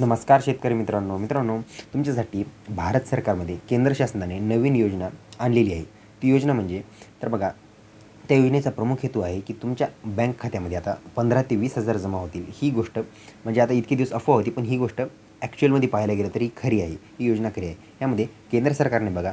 नमस्कार शेतकरी मित्रांनो. मित्रांनो तुमच्यासाठी भारत सरकारमध्ये केंद्र शासनाने नवीन योजना आणलेली आहे. ती योजना म्हणजे तर बघा त्या योजनेचा प्रमुख हेतू आहे की तुमच्या बँक खात्यामध्ये आता पंधरा ते वीस हजार जमा होतील. ही गोष्ट म्हणजे आता इतके दिवस अफवा होती पण ही गोष्ट ॲक्च्युअलमध्ये पाहायला गेलं तरी खरी आहे. ही योजना खरी आहे. यामध्ये केंद्र सरकारने बघा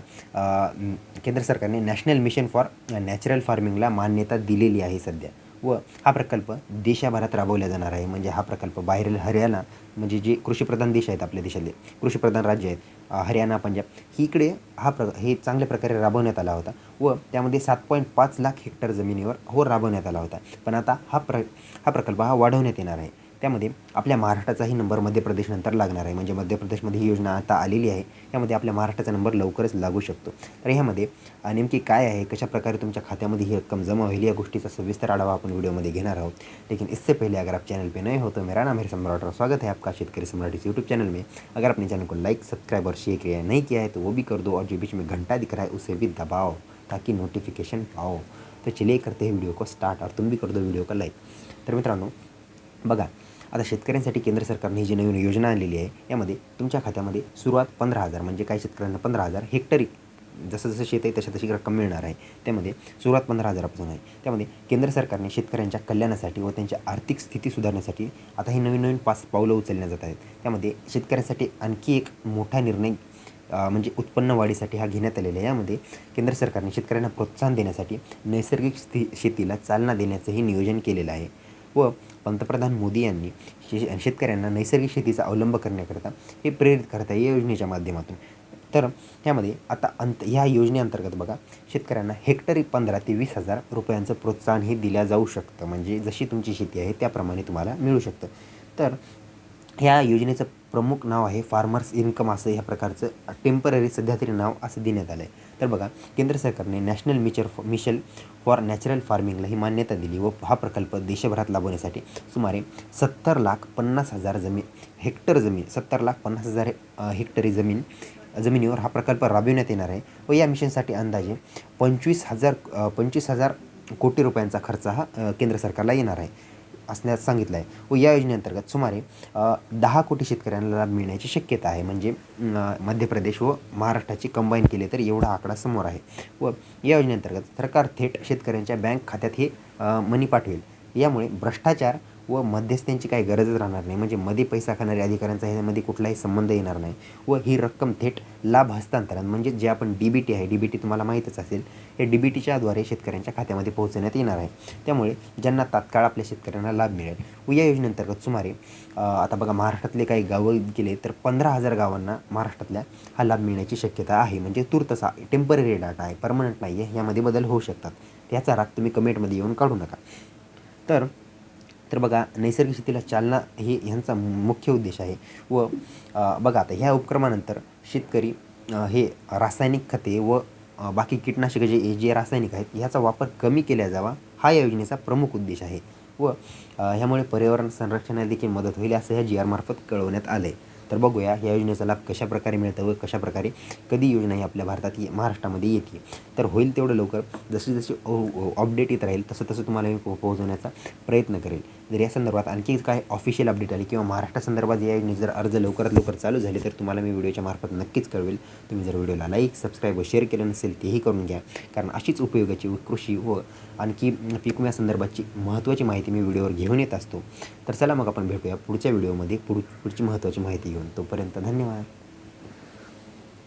केंद्र सरकारने नॅशनल मिशन फॉर नॅचरल फार्मिंगला मान्यता दिलेली आहे सध्या. व हा प्रकल्प देशाभरात राबवला जाणार आहे. म्हणजे हा प्रकल्प बाहेरील हरियाणा म्हणजे जे कृषीप्रधान देश आहेत आपल्या देशातले कृषीप्रधान राज्य आहेत हरियाणा पंजाब ही इकडे हा प्र हे चांगल्या प्रकारे राबवण्यात आला होता. व त्यामध्ये सात पॉईंट पाच लाख हेक्टर जमिनीवर हो राबवण्यात आला होता. पण आता हा प्र हा प्रकल्प हा वाढवण्यात येणार आहे. त्यामध्ये आपल्या महाराष्ट्राचाही नंबर मध्य प्रदेशनंतर लागणार आहे. म्हणजे मध्य प्रदेशमध्ये ही योजना आता आलेली आहे. यामध्ये आपल्या महाराष्ट्राचा नंबर लवकरच लागू शकतो. तर ह्यामध्ये नेमकी काय आहे? कशा प्रकारे तुमच्या खात्यामध्ये ही रक्कम जमा होईल? या गोष्टीचा सविस्तर आढावा आपण व्हिडिओमध्ये घेणार आहोत. लेकिन इससे पहले अगर आप चैनल पे नए हो तो मेरा नाम है सम्राट और स्वागत है आपका शेतकरी सम्राट इस यूट्यूब चैनल में। अगर आपने चैनल को लाइक सब्सक्राइब और शेयर किया नहीं किया है तो वो भी कर दो और जो बीच में घंटा दिख रहा है उसे भी दबाओ ताकि नोटिफिकेशन पाओ। तो चलिए करते हैं वीडियो को स्टार्ट और तुम भी कर दो वीडियो का लाईक तर मित्रांनो बघा आता शेतकऱ्यांसाठी केंद्र सरकारने ही जी नवीन योजना आणलेली आहे यामध्ये तुमच्या खात्यामध्ये सुरुवात पंधरा हजार म्हणजे काही शेतकऱ्यांना पंधरा हजार हेक्टरी जसं जसं शेत आहे तशा तशी रक्कम मिळणार आहे. त्यामध्ये सुरुवात पंधरा हजारापासून आहे. त्यामध्ये केंद्र सरकारने शेतकऱ्यांच्या कल्याणासाठी व त्यांच्या आर्थिक स्थिती सुधारण्यासाठी आता ही नवीन नवीन पाच पावलं उचलण्यात जात आहेत. त्यामध्ये शेतकऱ्यांसाठी आणखी एक मोठा निर्णय म्हणजे उत्पन्न वाढीसाठी हा घेण्यात आलेला आहे. यामध्ये केंद्र सरकारने शेतकऱ्यांना प्रोत्साहन देण्यासाठी नैसर्गिक स्थि शेतीला चालना देण्याचंही नियोजन केलेलं आहे. व पंतप्रधान मोदी यांनी शे शेतकऱ्यांना नैसर्गिक शेतीचा अवलंब करण्याकरता हे प्रेरित करत आहे या योजनेच्या माध्यमातून. तर ह्यामध्ये आता अंत ह्या योजनेअंतर्गत बघा शेतकऱ्यांना हेक्टरी पंधरा ते वीस हजार रुपयांचं प्रोत्साहन हे दिल्या जाऊ शकतं. म्हणजे जशी तुमची शेती आहे त्याप्रमाणे तुम्हाला मिळू शकतं. तर ह्या योजनेचं प्रमुख नाव आहे फार्मर्स इन्कम असं ह्या प्रकारचं. टेंपररी सध्या तरी नाव असं देण्यात आलं आहे तर बघा केंद्र सरकारने नॅशनल मिचर मिशन फॉर नॅचरल फार्मिंगला ही मान्यता दिली व हा प्रकल्प देशभरात लाभवण्यासाठी सुमारे सत्तर लाख पन्नास हजार जमीन हेक्टर जमीन सत्तर लाख पन्नास हजार हेक्टरी जमीन जमिनीवर हा प्रकल्प राबविण्यात येणार आहे व या मिशनसाठी अंदाजे पंचवीस हजार पंचवीस हजार कोटी रुपयांचा खर्च हा केंद्र सरकारला येणार आहे. असण्यास सांगितलं आहे. व या योजनेअंतर्गत सुमारे दहा कोटी शेतकऱ्यांना लाभ मिळण्याची शक्यता आहे. म्हणजे मध्य प्रदेश व महाराष्ट्राची कंबाईन केले तर एवढा आकडा समोर आहे. व या योजनेअंतर्गत सरकार थेट शेतकऱ्यांच्या बँक खात्यात हे मनी पाठवेल. यामुळे भ्रष्टाचार व मध्यस्थ्यांची काही गरजच राहणार नाही. म्हणजे मध्ये पैसा खाणाऱ्या अधिकाऱ्यांचा ह्यामध्ये कुठलाही संबंध येणार नाही. व ही रक्कम थेट लाभ हस्तांतरण म्हणजे जे आपण डी बी टी आहे डी बी टी तुम्हाला माहीतच असेल हे डी बी टीच्याद्वारे शेतकऱ्यांच्या खात्यामध्ये पोहोचवण्यात येणार आहे. त्यामुळे ज्यांना तात्काळ आपल्या शेतकऱ्यांना लाभ मिळेल. व या योजनेअंतर्गत सुमारे आता बघा महाराष्ट्रातले काही गावं गेले तर पंधरा हजार गावांना महाराष्ट्रातल्या हा लाभ मिळण्याची शक्यता आहे. म्हणजे तूर्तसा टेंपररी डाटा आहे परमनंट नाही आहे यामध्ये बदल होऊ शकतात. त्याचा राग तुम्ही कमेंटमध्ये येऊन काढू नका. तर तर बघा नैसर्गिक शेतीला चालना हे ह्यांचा मुख्य उद्देश आहे. व बघा आता ह्या उपक्रमानंतर शेतकरी हे रासायनिक खते व बाकी कीटनाशकं जे जे रासायनिक आहेत ह्याचा वापर कमी केला जावा हा या योजनेचा प्रमुख उद्देश आहे. व ह्यामुळे पर्यावरण संरक्षणाला देखील मदत होईल असं ह्या जी आर मार्फत कळवण्यात आलं आहे तर बघूया या योजनेचा लाभ कशाप्रकारे मिळतं व कशा प्रकारे कधी योजना ही आपल्या भारतात ये महाराष्ट्रामध्ये येते. तर होईल तेवढं लवकर. जशी जशी अपडेट येत राहील तसं तसं तुम्हाला मी पो पोहोचवण्याचा प्रयत्न करेल. जर या संदर्भात आणखी काय ऑफिशियल अपडेट आली किंवा महाराष्ट्रासंदर्भात या योजनेत जर अर्ज लवकरात लवकर चालू झाले तर तुम्हाला मी व्हिडिओच्या मार्फत नक्कीच कळवेल. तुम्ही जर व्हिडिओला लाईक सबस्क्राईब व शेअर केलं नसेल तेही करून घ्या. कारण अशीच उपयोगाची व कृषी व आणखी पीक विम्या संदर्भाची महत्त्वाची माहिती मी व्हिडिओवर घेऊन येत असतो. तर चला मग आपण भेटूया पुढच्या व्हिडिओमध्ये. पुढ पुढची महत्त्वाची माहिती घेऊन. तोपर्यंत धन्यवाद.